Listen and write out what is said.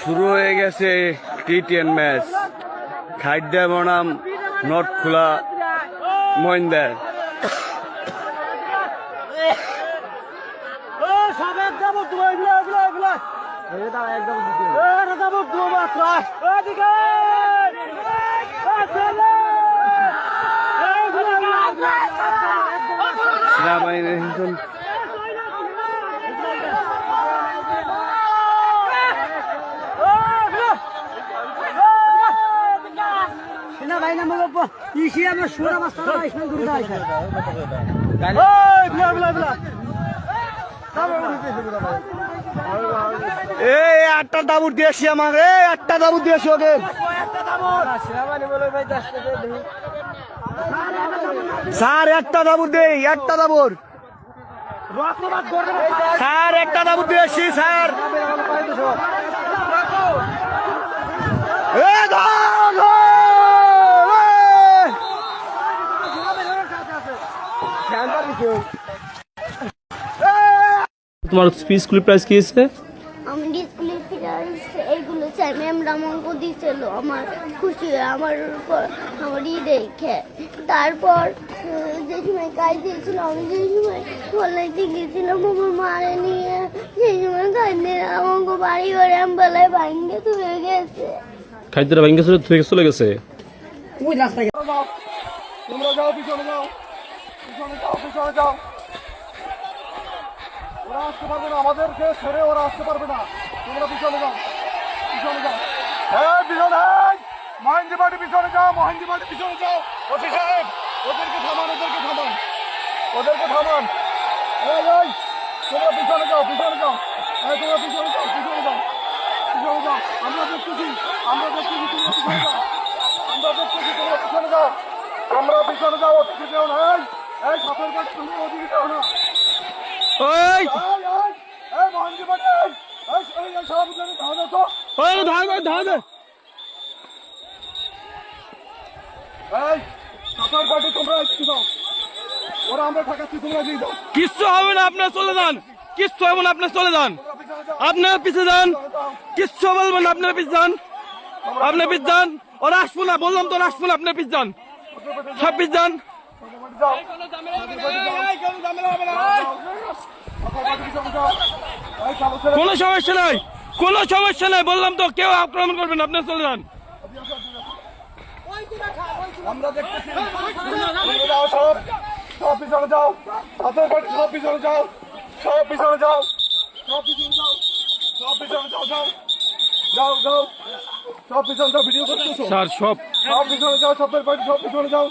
শুরু হয়ে গেছে টি টেন ম্যাচ খাদ্য বনাম নট খোলা মহিন্দার সেনাবাহিনীর ইসি আমরা দূরে এই আটটা দাবুর দিয়েছি আমার এই আটটা দাবুর দিয়েছি ওকে। স্যার একটা দাবুর দেই একটা দাবুর। স্যার একটা দাবুর দিয়েছি স্যার এ ধর, ধর, এ! তোমার স্কুল প্রাইস কি হয়েছে? আমি স্কুলে ফিরে এইগুলো চাই ম্যামরা আমাকে দিছিল আমার খুশি হয়ে আমার উপর আমার ই দেখে। তারপর যে সময় কাজ দিয়েছিল আমি যে সময় কলেজে গেছিলাম আমার মারে নিয়ে। সেই সময় কাজে আমাকে বাড়ি ঘরে আমবেলায় ভাঙ্গে তুলে গেছে। খাদ্যটা ভেঙে চলে থেকে চলে গেছে। তোমরা যাও পিছনে যাও। পিছনে যাও পিছনে যাও। ওরা আসতে পারবে না, আমাদেরকে ছেড়ে ওরা আসতে পারবে না। তোমরা পিছনে যাও পিছনে যাও। হ্যাঁ পিছনে মহেন্দ্র বাড়ি পিছনে যাও, মহেন্দ্র বাড়ি পিছনে যাও। ওসি সাহেব, ওদেরকে থামান ওদেরকে থামান। ওদেরকে থামান। এই তোমরা পিছনে যাও পিছনে যাও। এই, তোমরা পিছনে যাও পিছনে যাও। পিছনে যাও। আমরা দেখতেছি আমরা দেখতেছি, তোমরা পিছনে যাও। আমরা দেখতেছি, তোমরা পিছনে যাও। তোমরা পিছনে যাও, ওদিকে যাও না। এই সাপের গাছ তোমরা ওদিকে যাও না। ওই! ওই তোমরা এদিকে যাও কিচ্ছু হবে না আপনার চলে যান। কিচ্ছু হবে না আপনার চলে যান। আপনার পিছে যান। কিচ্ছু বলবেন আপনার পিছে যান। আপনার পিছে যান। ওরা আসব না, বললাম তো আসব না আপনার পিছে যান। সব পিছে যান যাও এই সাপের ছেলে কোনো সমস্যা নাই কোনো সমস্যা নাই বললাম তো কেউ আক্রমণ করবেন না, আপনার চলে যান আমরা দেখতেছি যাও সব পিছনে যাও সব পিছনে যাও সব পিছনে যাও সব পিছনে যাও সব পিছনে যাও যাও যাও যাও সব পিছনে যাও ভিডিও করতেছো স্যার সব সব পিছনে যাও সাপের বাড়ি সব পিছনে যাও